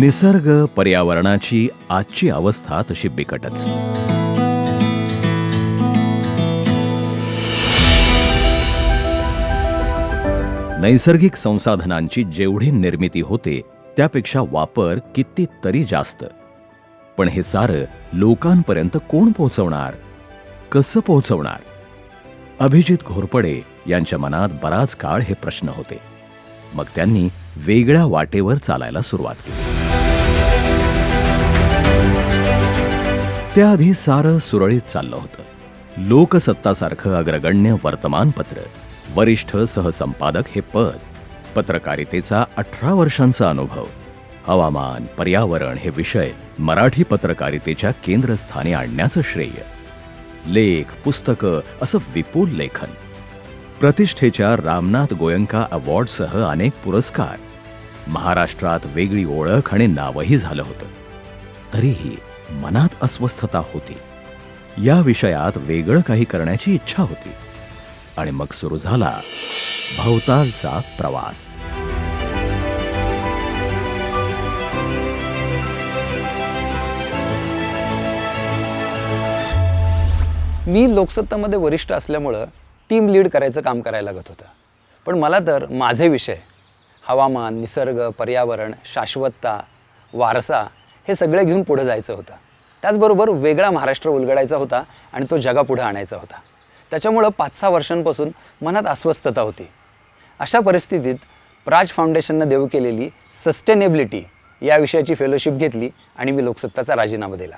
निसर्ग पर्यावरणाची आजची अवस्था तशी बिकटच. नैसर्गिक संसाधनांची जेवढी निर्मिती होते त्यापेक्षा वापर कितीतरी जास्त. पण हे सारं लोकांपर्यंत कोण पोहोचवणार? कसं पोहोचवणार? अभिजित घोरपडे यांच्या मनात बराच काळ हे प्रश्न होते. मग त्यांनी वेगळ्या वाटेवर चालायला सुरुवात केली. त्याआधी सारं सुरळीत चाललं होतं. लोकसत्तासारखं अग्रगण्य वर्तमानपत्र वरिष्ठ सहसंपादक हे पद पत्रकारितेचा अठरा वर्षांचा अनुभव हवामान पर्यावरण हे विषय मराठी पत्रकारितेच्या केंद्रस्थानी आणण्याचं श्रेय लेख पुस्तकं असं विपुल लेखन. प्रतिष्ठेच्या रामनाथ गोयंका अवॉर्डसह अनेक पुरस्कार. महाराष्ट्रात वेगळी ओळख आणि नावही झालं होतं. तरीही मनात अस्वस्थता होती. या विषयात वेगळं काही करण्याची इच्छा होती. आणि मग सुरू झाला भवतालचा प्रवास. मी लोकसत्तामध्ये वरिष्ठ असल्यामुळं टीम लीड करायचं काम करायला लागत होतं. पण मला तर माझे विषय हवामान निसर्ग पर्यावरण शाश्वतता वारसा हे सगळं घेऊन पुढं जायचं होतं. त्याचबरोबर वेगळा महाराष्ट्र उलगडायचा होता आणि तो जगापुढं आणायचा होता. त्याच्यामुळं पाच सहा वर्षांपासून मनात अस्वस्थता होती. अशा परिस्थितीत प्राज फाउंडेशननं देऊ केलेली सस्टेनेबिलिटी या विषयाची फेलोशिप घेतली आणि मी लोकसत्ताचा राजीनामा दिला.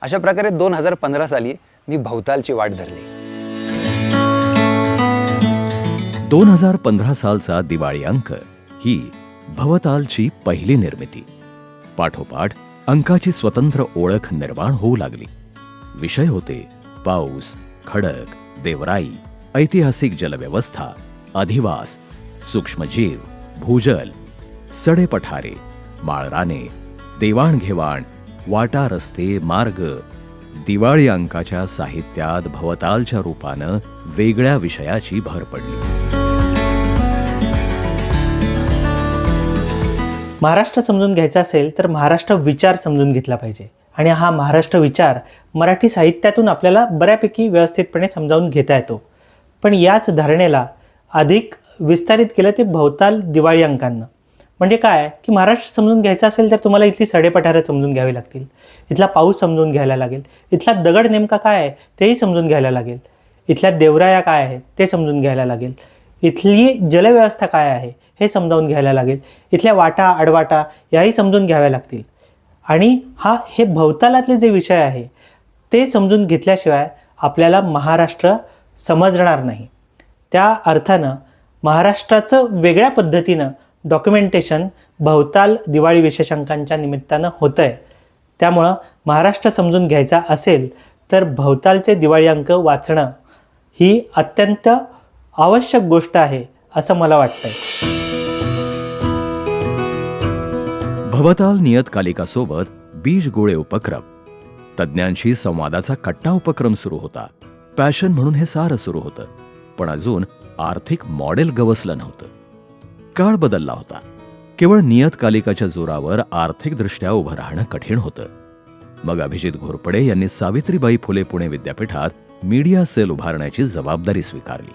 अशा प्रकारे दोन हजार पंधरा साली मी भवतालची वाट धरली. दोन हजार पंधरा सालचा दिवाळी अंक ही भवतालची पहिली निर्मिती. पाठोपाठ अंकाची स्वतंत्र ओळख निर्माण होऊ लागली. विषय होते पाऊस खडक देवराई ऐतिहासिक जलव्यवस्था अधिवास सूक्ष्मजीव भूजल सडेपठारे माळराने देवाणघेवाण वाटा रस्ते मार्ग दिवाळी अंकाच्या साहित्यात भवतालच्या रूपानं वेगळ्या विषयाची भर पडली. महाराष्ट्र समजून घ्यायचा असेल तर महाराष्ट्र विचार समजून घेतला पाहिजे. आणि हा महाराष्ट्र विचार मराठी साहित्यातून आपल्याला बऱ्यापैकी व्यवस्थितपणे समजावून घेता येतो. पण याच धारणेला अधिक विस्तारित केलं ते भवताल दिवाळी अंकांना म्हणजे काय? की महाराष्ट्र समजून घ्यायचा असेल तर तुम्हाला इथली सडेपठारं समजून घ्यावी लागतील. इथला पाऊस समजून घ्यायला लागेल. इथला दगड नेमका काय? आहे तेही समजून घ्यायला लागेल. इथल्या देवराया काय आहेत? ते समजून घ्यायला लागेल. इथली जलव्यवस्था काय आहे हे समजावून घ्यायला लागेल. इथल्या वाटा आडवाटा याही समजून घ्याव्या लागतील. आणि हा हे भवतालातले जे विषय आहे ते समजून घेतल्याशिवाय आपल्याला महाराष्ट्र समजणार नाही. त्या अर्थानं महाराष्ट्राचं वेगळ्या पद्धतीनं डॉक्युमेंटेशन भवताल दिवाळी विशेषांकांच्या निमित्तानं होतं आहे त्यामुळं महाराष्ट्र समजून घ्यायचा असेल तर भवतालचे दिवाळी अंक वाचणं ही अत्यंत आवश्यक गोष्ट आहे असं मला वाटतंय. भवताल नियतकालिकासोबत बीज गोळे उपक्रम. तज्ज्ञांशी संवादाचा कट्टा उपक्रम सुरू होता. पॅशन म्हणून हे सारं सुरू होतं. पण अजून आर्थिक मॉडेल गवसलं नव्हतं. काळ बदलला होता. केवळ नियतकालिकाच्या जोरावर आर्थिकदृष्ट्या उभं राहणं कठीण होतं. मग अभिजित घोरपडे यांनी सावित्रीबाई फुले पुणे विद्यापीठात मीडिया सेल उभारण्याची जबाबदारी स्वीकारली.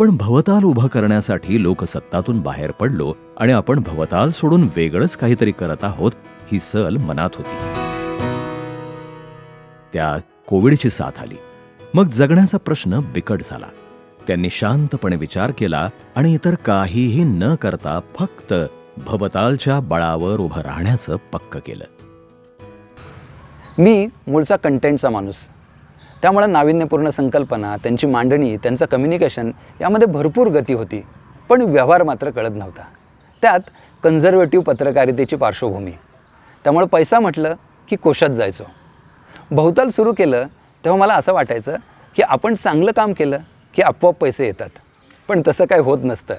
पण भवताल उभं करण्यासाठी लोकसत्तातून बाहेर पडलो आणि आपण भवताल सोडून वेगळंच काहीतरी करत आहोत ही सल मनात होती. त्यात कोविडची साथ आली. मग जगण्याचा प्रश्न बिकट झाला. त्यांनी शांतपणे विचार केला आणि इतर काहीही न करता फक्त भवतालच्या बळावर उभं राहण्याचं पक्क केलं. मी मूळचा कंटेंटचा माणूस. त्यामुळे नाविन्यपूर्ण संकल्पना त्यांची मांडणी त्यांचं कम्युनिकेशन यामध्ये भरपूर गती होती. पण व्यवहार मात्र कळत नव्हता. त्यात कन्झर्वेटिव्ह पत्रकारितेची पार्श्वभूमी. त्यामुळे पैसा म्हटलं की कोशात जायचो. बहुताल सुरू केलं तेव्हा मला असं वाटायचं की आपण चांगलं काम केलं की आपोआप पैसे येतात. पण तसं काही होत नसतं.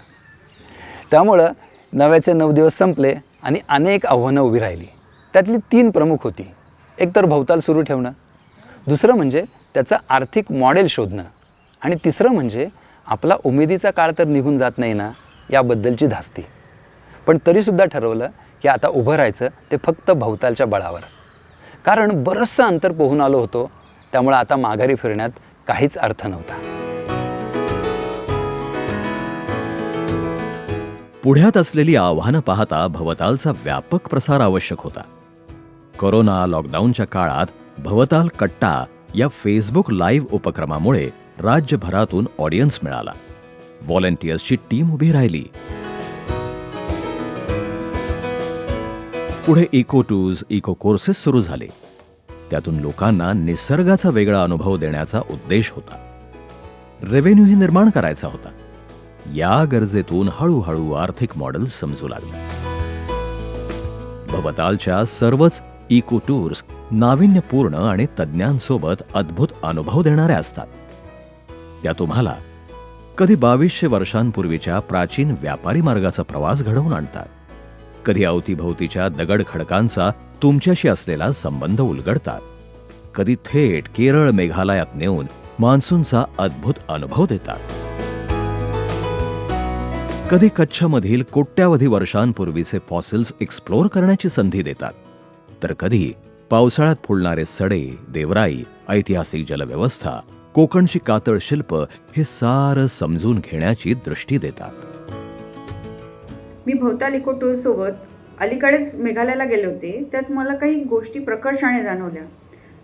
त्यामुळं नव्याचे नऊ दिवस संपले आणि अनेक आव्हानं उभी राहिली. त्यातली तीन प्रमुख होती. एक तर भवताल सुरू ठेवणं. दुसरं म्हणजे त्याचं आर्थिक मॉडेल शोधणं. आणि तिसरं म्हणजे आपला उमेदीचा काळ तर निघून जात नाही ना याबद्दलची धास्ती. पण तरीसुद्धा ठरवलं की आता उभं राहायचं ते फक्त भवतालच्या बळावर. कारण बरंचसं अंतर पोहून आलो होतो त्यामुळे आता माघारी फिरण्यात काहीच अर्थ नव्हता. पुढ्यात असलेली आव्हानं पाहता भवतालचा व्यापक प्रसार आवश्यक होता. कोरोना लॉकडाऊनच्या काळात भवताल कट्टा या फेसबुक लाईव्ह उपक्रमामुळे राज्यभरातून ऑडियन्स मिळाला. व्हॉलेंटियर्सची टीम उभी राहिली. पुढे इको टूर्स इको कोर्सेस सुरू झाले. त्यातून लोकांना निसर्गाचा वेगळा अनुभव देण्याचा उद्देश होता. रेव्हेन्यूही निर्माण करायचा होता. या गरजेतून हळूहळू आर्थिक मॉडेल समजू लागलं. भवतालच्या सर्वच इको टूर्स नाविन्यपूर्ण आणि तज्ज्ञांसोबत अद्भुत अनुभव देणाऱ्या असतात. त्या तुम्हाला कधी बावीसशे वर्षांपूर्वीच्या प्राचीन व्यापारी मार्गाचा प्रवास घडवून आणतात. कधी अवतीभोवतीच्या दगड खडकांचा तुमच्याशी असलेला संबंध उलगडतात. कधी थेट केरळ मेघालयात नेऊन मान्सूनचा अद्भुत अनुभव देतात. कधी कच्छमधील कोट्यावधी वर्षांपूर्वीचे फॉसिल्स एक्सप्लोअर करण्याची संधी देतात. तर कधी पावसाळ्यात फुलणारे सडे देवराई ऐतिहासिक जलव्यवस्था कोकणची कातळ शिल्प हे सारं समजून घेण्याची दृष्टी देतात. मी भोवताल इको टूरसोबत अलीकडेच मेघालयाला गेले होते. त्यात मला काही गोष्टी प्रकर्षाने जाणवल्या.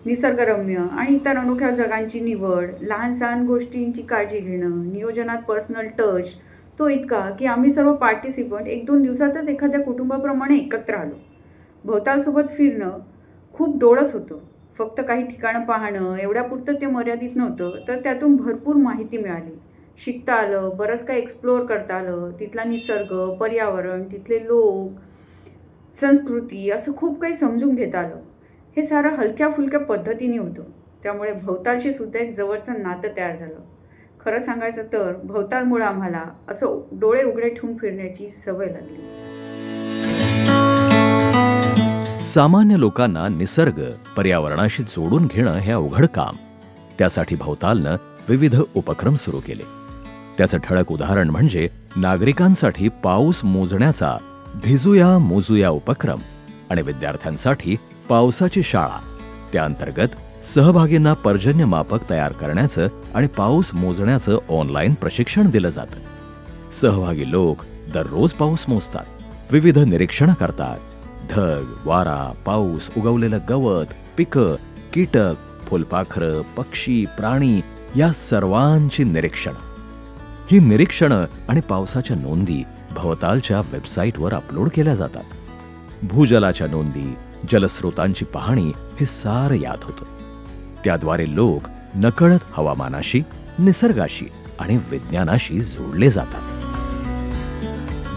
निसर्गरम्य आणि इतर अनोख्या जगांची निवड लहान सहान गोष्टींची काळजी घेणं नियोजनात पर्सनल टच तो इतका की आम्ही सर्व पार्टिसिपंट एक दोन दिवसातच एखाद्या कुटुंबाप्रमाणे एकत्र आलो. भोवतालसोबत फिरणं खूप डोळस होतं. फक्त काही ठिकाणं पाहणं एवढ्यापुरतं ते मर्यादित नव्हतं. तर त्यातून भरपूर माहिती मिळाली. शिकता आलं बरंच काही एक्सप्लोअर करता आलं. तिथला निसर्ग पर्यावरण तिथले लोक संस्कृती असं खूप काही समजून घेता आलं. हे सारं हलक्या फुलक्या पद्धतीने होतं. त्यामुळे भवतालशी सुद्धा एक जवळचं नातं तयार झालं. खरं सांगायचं तर भवतालमुळं आम्हाला असं डोळे उघडे ठेवून फिरण्याची सवय लागली. सामान्य लोकांना निसर्ग पर्यावरणाशी जोडून घेणं हे अवघड काम. त्यासाठी भवतालनं विविध उपक्रम सुरू केले. त्याचं ठळक उदाहरण म्हणजे नागरिकांसाठी पाऊस मोजण्याचा भिजूया मोजूया उपक्रम आणि विद्यार्थ्यांसाठी पावसाची शाळा. त्याअंतर्गत सहभागींना पर्जन्यमापक तयार करण्याचं आणि पाऊस मोजण्याचं ऑनलाईन प्रशिक्षण दिलं जातं. सहभागी लोक दररोज पाऊस मोजतात. विविध निरीक्षणं करतात. ढग वारा पाऊस उगवलेलं गवत पिकं कीटक फुलपाखरं पक्षी प्राणी या सर्वांची निरीक्षणं. ही निरीक्षणं आणि पावसाच्या नोंदी भवतालच्या वेबसाईटवर अपलोड केल्या जातात. भूजलाच्या नोंदी जलस्रोतांची पाहणी हे सारं याद होतं. त्याद्वारे लोक नकळत हवामानाशी निसर्गाशी आणि विज्ञानाशी जोडले जातात.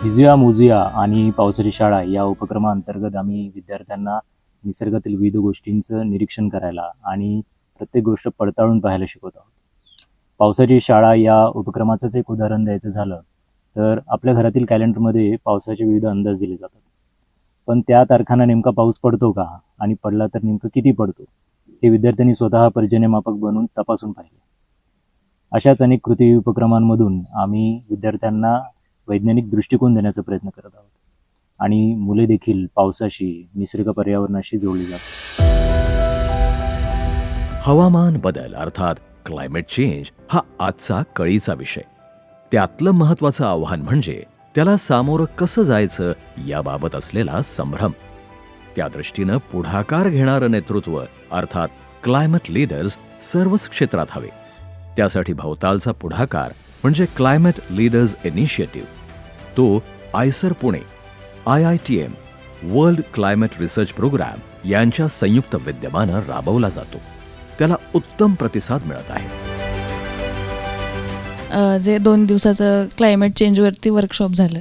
भिजूया मोजूया आणि पावसाची शाळा या उपक्रमाअंतर्गत आम्ही विद्यार्थ्यांना निसर्गातील विविध गोष्टींचं निरीक्षण करायला आणि प्रत्येक गोष्ट पडताळून पाहायला शिकवत आहोत. पावसाची शाळा या उपक्रमाचंच एक उदाहरण द्यायचं झालं तर आपल्या घरातील कॅलेंडरमध्ये पावसाचे विविध अंदाज दिले जातात. पण त्या तारखांना नेमका पाऊस पडतो का आणि पडला तर नेमकं किती पडतो हे विद्यार्थ्यांनी स्वतः पर्जन्यमापक बनवून तपासून पाहिले. अशाच अनेक कृती उपक्रमांमधून आम्ही विद्यार्थ्यांना वैज्ञानिक दृष्टिकोन देण्याचा प्रयत्न करत आहोत. आणि मुले देखील पावसाशी निसर्ग पर्यावरणाशी जोडली जातात. हवामान बदल अर्थात क्लायमेट चेंज हा आजचा कळीचा विषय. त्यातलं महत्वाचं आव्हान म्हणजे त्याला सामोरं कसं जायचं याबाबत असलेला संभ्रम. त्या दृष्टीनं पुढाकार घेणारं नेतृत्व अर्थात क्लायमेट लीडर्स सर्वच क्षेत्रात हवे. त्यासाठी भोवतालचा पुढाकार म्हणजे क्लायमेट लीडर्स इनिशिएटिव्ह तो IISER Pune I I T M world climate research programme यांच्या संयुक्त विद्यमानं राबवला जातो. त्याला उत्तम प्रतिसाद मिळत आहे. जे दोन दिवसाचं क्लायमेट चेंजवरती वर्कशॉप झालं.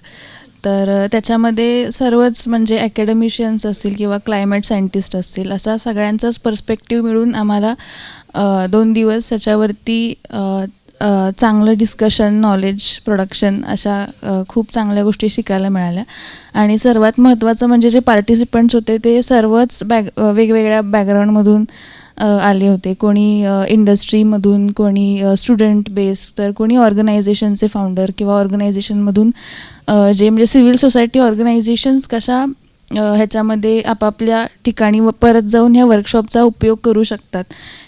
तर त्याच्यामध्ये सर्वच म्हणजे अकॅडमिशियन्स असतील किंवा क्लायमेट सायंटिस्ट असतील असा सगळ्यांचाच पर्स्पेक्टिव्ह मिळून आम्हाला दोन दिवस त्याच्यावरती चांगलं डिस्कशन नॉलेज प्रोडक्शन अशा खूप चांगल्या गोष्टी शिकायला मिळाल्या. आणि सर्वात महत्त्वाचं म्हणजे जे पार्टिसिपंट्स होते ते सर्वच बॅग वेगवेगळ्या बॅकग्राऊंडमधून आले होते. कोणी इंडस्ट्रीमधून कोणी स्टुडंट बेस तर कोणी ऑर्गनायझेशनचे फाउंडर किंवा ऑर्गनायझेशनमधून जे म्हणजे सिव्हिल सोसायटी ऑर्गनायझेशन्स कशा ह्याच्यामध्ये आपापल्या ठिकाणी व परत जाऊन ह्या वर्कशॉपचा उपयोग करू शकतात.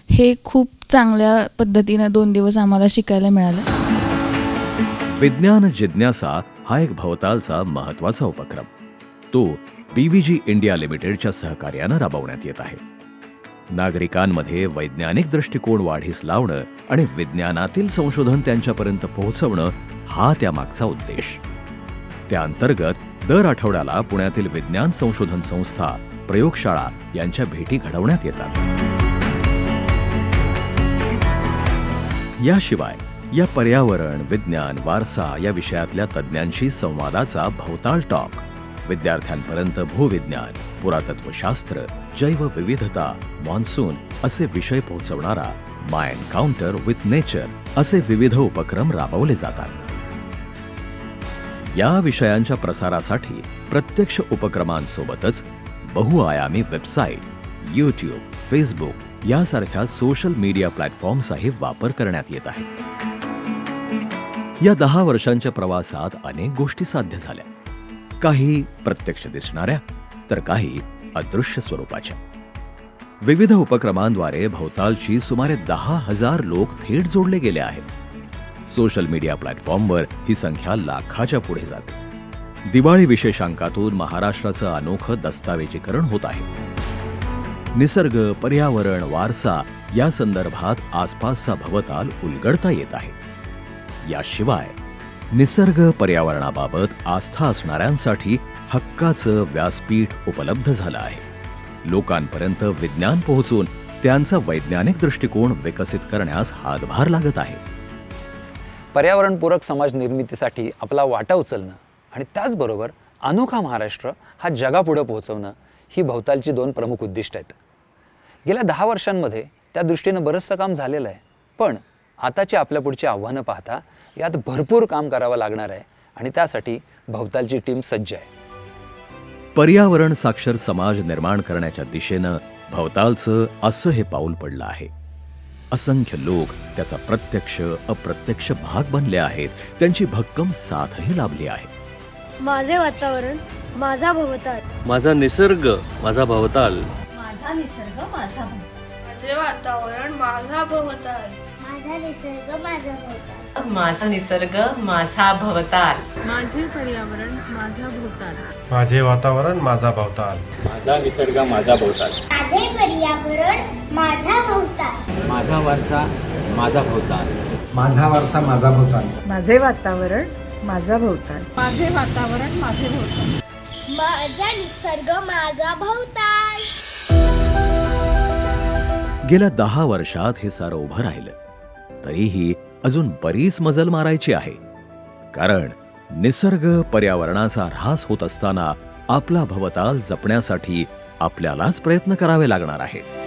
हे खूप चांगल्या पद्धतीनं दोन दिवस आम्हाला शिकायला मिळालं. विज्ञान जिज्ञासा हा एक भवतालचा महत्त्वाचा उपक्रम. तो बीव्हीजी इंडिया लिमिटेडच्या सहकार्यानं राबवण्यात येत आहे. नागरिकांमध्ये वैज्ञानिक दृष्टिकोन वाढीस लावणं आणि विज्ञानातील संशोधन त्यांच्यापर्यंत पोहोचवणं हा त्यामागचा उद्देश. त्या अंतर्गत दर आठवड्याला पुण्यातील विज्ञान संशोधन संस्था प्रयोगशाळा यांच्या भेटी घडवण्यात येतात. याशिवाय या पर्यावरण विज्ञान वारसा या विषयातल्या तज्ज्ञांशी संवादाचा भवताळ टॉक विद्यार्थ्यांपर्यंत भूविज्ञान पुरातत्वशास्त्र जैवविविधता मॉन्सून असे विषय पोहोचवणारा माय एन्काउंटर विथ नेचर असे विविध उपक्रम राबवले जातात. या विषयांच्या प्रसारासाठी प्रत्यक्ष उपक्रमांसोबतच बहुआयामी वेबसाईट यूट्यूब फेसबुक यासारख्या सोशल मीडिया प्लॅटफॉर्मचाही वापर करण्यात येत आहे. या दहा वर्षांच्या प्रवासात अनेक गोष्टी साध्य झाल्या. काही प्रत्यक्ष दिसणाऱ्या तर काही अदृश्य स्वरूपाच्या. विविध उपक्रमांद्वारे भोवतालची सुमारे दहा हजार लोक थेट जोडले गेले आहेत. सोशल मीडिया प्लॅटफॉर्मवर ही संख्या लाखाच्या पुढे जाते. दिवाळी विशेषांकातून महाराष्ट्राचं अनोखं दस्तावेजीकरण होत आहे. निसर्ग पर्यावरण वारसा या संदर्भात आसपासचा भवताल उलगडता येत आहे. याशिवाय निसर्ग पर्यावरणाबाबत आस्था असणाऱ्यांसाठी हक्काचं व्यासपीठ उपलब्ध झालं आहे. लोकांपर्यंत विज्ञान पोहोचून त्यांचा वैज्ञानिक दृष्टिकोन विकसित करण्यास हातभार लागत आहे. पर्यावरणपूरक समाज निर्मितीसाठी आपला वाटा उचलणं आणि त्याचबरोबर अनोखा महाराष्ट्र हा जगापुढं पोहोचवणं ही भवतालची दोन प्रमुख उद्दिष्ट आहेत. गेल्या दहा वर्षांमध्ये त्या दृष्टीनं बरंचसं काम झालेलं आहे. पण आताची आपल्या पुढची आव्हानं पाहता यात भरपूर काम करावं लागणार आहे आणि त्यासाठी भवतालची टीम सज्ज आहे. पर्यावरण साक्षर समाज निर्माण करण्याच्या दिशेनं भवतालचं असं हे पाऊल पडलं आहे. असंख्य लोक त्याचा प्रत्यक्ष अप्रत्यक्ष भाग बनले आहेत. त्यांची भक्कम साथही लाभली आहे. माझे वातावरण माझा भवताल. माझा निसर्ग माझा भवताल. माझा निसर्ग माझा माझे वातावरण माझा भोवताल. माझा निसर्ग माझा भवताल. माझा निसर्ग माझा भवताल. माझे पर्यावरण माझा भोवताल. माझे वातावरण माझा भवताल. माझा निसर्ग माझा भवताल. माझे पर्यावरण माझा भवताल. माझा वारसा माझा भवताल. माझा वारसा माझा भवताल. माझे वातावरण माझा भोवताल. माझे वातावरण माझे भोवताल. माझा निसर्ग माझा भवताल. गेल्या दहा वर्षात हे सारं उभं राहिलं. तरीही अजून बरीच मजल मारायची आहे. कारण निसर्ग पर्यावरणाचा ऱ्हास होत असताना आपला भवताल जपण्यासाठी आपल्यालाच प्रयत्न करावे लागणार आहेत.